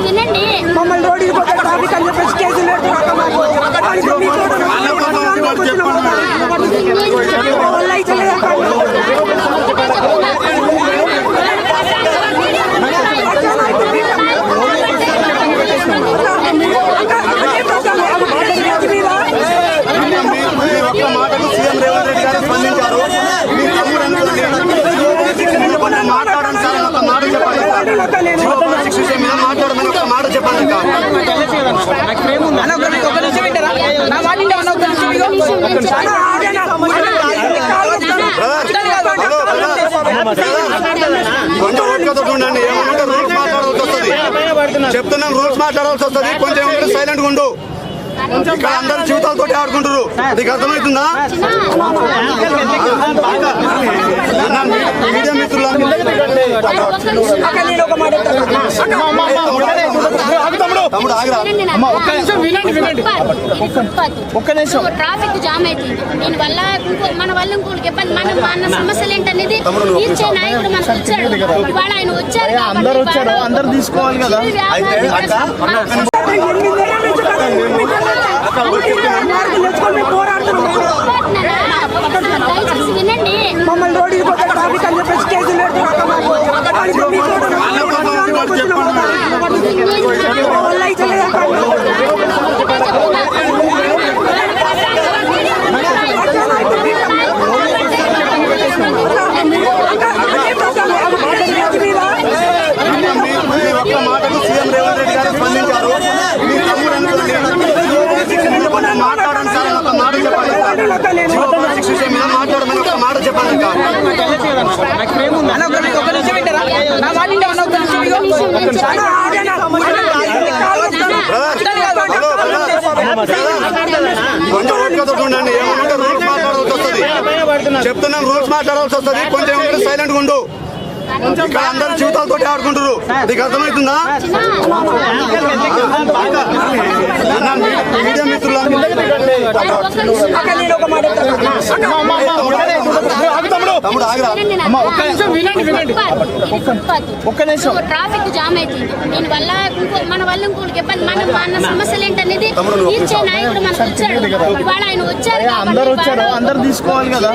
వినండి మమ్మల్ని రోడ్డు పోతే ట్రాఫిక్ అని చెప్పేసి కేసులు వాళ్ళ అయితే చెప్తున్నాను రూల్స్ మాట్లాడాల్సి వస్తుంది కొంచెం సైలెంట్ ఉండు ఇక్కడ అందరు జీవితాలతో ఆడుకుంటారు నీకు అర్థమవుతుందా మీడియా మిత్రులు ఒక్క నిమిషం ట్రాఫిక్ జామ్ అవుతుంది దీని వల్ల ఇంకో మన వల్ల ఇంకోటి ఇబ్బంది మన మన సమస్యలు ఏంటనేది నాయకుడు మనకు వచ్చాడు ఇవాళ ఆయన వచ్చారు అందరు వచ్చారు అందరు తీసుకోవాలి కదా కొంచెం ఓపికతో ఉండండి. ఏమంటే రూల్స్ మాట్లాడాల్సి వస్తుంది. చెప్తున్నాం రూల్స్ మాట్లాడాల్సి వస్తుంది. కొంచెం సైలెంట్గా ఉండు. ఇక్కడ అందరు జీవితాలతో ఆడుకుంటారు నీకు అర్థమవుతుందా అన్న, మీ- మీడియా తమ్ముడు ఆగిరా ఒక్క నిమిషం వినండి, వినండి. ఒక్క నిమిషం. ట్రాఫిక్ జామ్ అవుతుంది దీని వల్ల మన వల్ల ఇంకోటి ఇబ్బంది మన మన సమస్యలు ఏంటనేది ఇచ్చే నాయకుడు మనకు వచ్చాడు ఇవాళ ఆయన వచ్చారు అందరు వచ్చారు అందరు తీసుకోవాలి కదా